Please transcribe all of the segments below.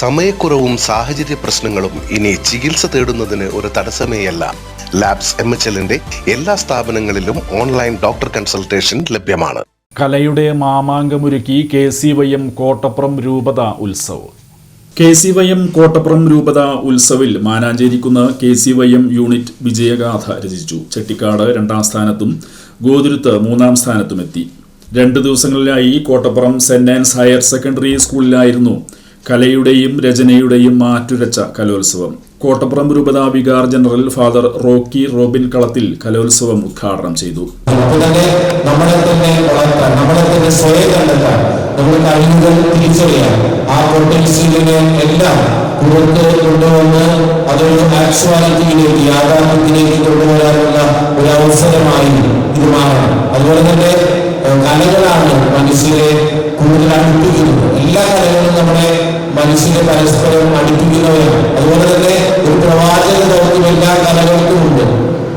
സമയക്കുറവും സാഹചര്യ പ്രശ്നങ്ങളും ഇനി ചികിത്സ തേടുന്നതിന് ഒരു തടസ്സമേയല്ല. ലാബ്സ് എം എച്ച് എല്ലിന്റെ എല്ലാ സ്ഥാപനങ്ങളിലും ഓൺലൈൻ ഡോക്ടർ കൺസൾട്ടേഷൻ ലഭ്യമാണ്. കലയുടെ മാമാങ്കമൊരുക്കി K C Y M Kottappuram രൂപത Utsav. K C Y M Kottappuram രൂപത ഉത്സവിൽ മാനാഞ്ചേരിക്കുന്ന K C Y M unit വിജയഗാഥ രചിച്ചു. ചെട്ടിക്കാട് രണ്ടാം സ്ഥാനത്തും ഗോതിരുത്ത് മൂന്നാം സ്ഥാനത്തും എത്തി രണ്ട് ദിവസങ്ങളിലായി Kottappuram saint Ann's higher secondary സ്കൂളിലായിരുന്നു കലയുടെയും രചനയുടെയും മാറ്റുരച്ച കലോത്സവം. കോട്ടപ്പുറം രൂപത vicar general father Rocky Robin Kalathil കലോത്സവം ഉദ്ഘാടനം ചെയ്തു. നമ്മളെ തന്നെ നമ്മളെ ആ എല്ലാം ആക്ച്വാലിറ്റിയിലേക്ക് ഒരു കലകളാണ് കൂടുതൽ അടുപ്പിക്കുന്നത്. എല്ലാ കലകളും നമ്മുടെ മനുഷ്യരെ പരസ്പരം അടുപ്പിക്കുന്നവരാണ് അതുപോലെ തന്നെ ഒരു പ്രവാചക ദൗത്യം എല്ലാ കലകൾക്കും ഉണ്ട്.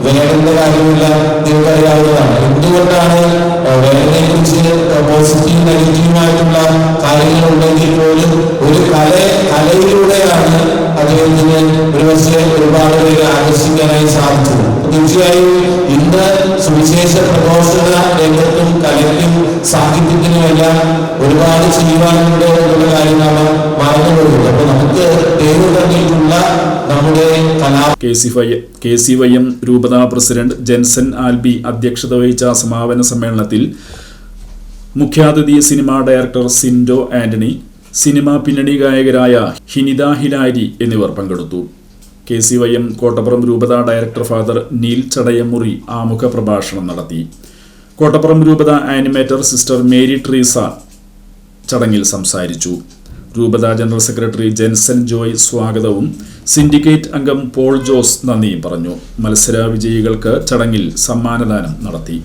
വേദന്റെ കാര്യമില്ല നിങ്ങൾക്കറിയാവുന്നതാണ്. എന്തുകൊണ്ടാണ് വേദനയെ കുറിച്ച് പോസിറ്റീവ് നെഗറ്റീവായിട്ടുള്ള കാര്യങ്ങൾ ഉണ്ടെങ്കിൽ പോലും ഒരു കല കലയിലൂടെയാണ് അദ്ദേഹത്തിന് ഒരു പക്ഷേ ഒരുപാട് പേരെ ആകർഷിക്കാനായി സാധിച്ചത്. തീർച്ചയായും ഇന്ന് സുവിശേഷ പ്രഘോഷണ രംഗത്തും കലയ്ക്കും സാഹിത്യത്തിനുമെല്ലാം ഒരുപാട് ചെയ്യുവാനുണ്ട് എന്നുള്ള കാര്യം നാം കെ സി വൈ എം രൂപതാ പ്രസിഡന്റ് ജെൻസൺ ആൽബി അധ്യക്ഷത വഹിച്ച സമാപന സമ്മേളനത്തിൽ മുഖ്യാതിഥി cinema director Sindo Antony cinema പിന്നണി ഗായകരായ ഹിനിത ഹിലാരി എന്നിവർ പങ്കെടുത്തു. K C Y M Kottappuram രൂപത ഡയറക്ടർ ഫാദർ നീൽ ചടയമുറി ആമുഖ പ്രഭാഷണം നടത്തി. കോട്ടപ്പുറം രൂപത ആനിമേറ്റർ സിസ്റ്റർ മേരി ട്രീസ ചടങ്ങിൽ സംസാരിച്ചു. രൂപത ജനറൽ സെക്രട്ടറി ജെൻസൺ ജോയ് സ്വാഗതവും സിൻഡിക്കേറ്റ് അംഗം പോൾ ജോസ് നന്ദിയും പറഞ്ഞു. മത്സര വിജയികൾക്ക് ചടങ്ങിൽ സമ്മാനദാനം നടത്തി.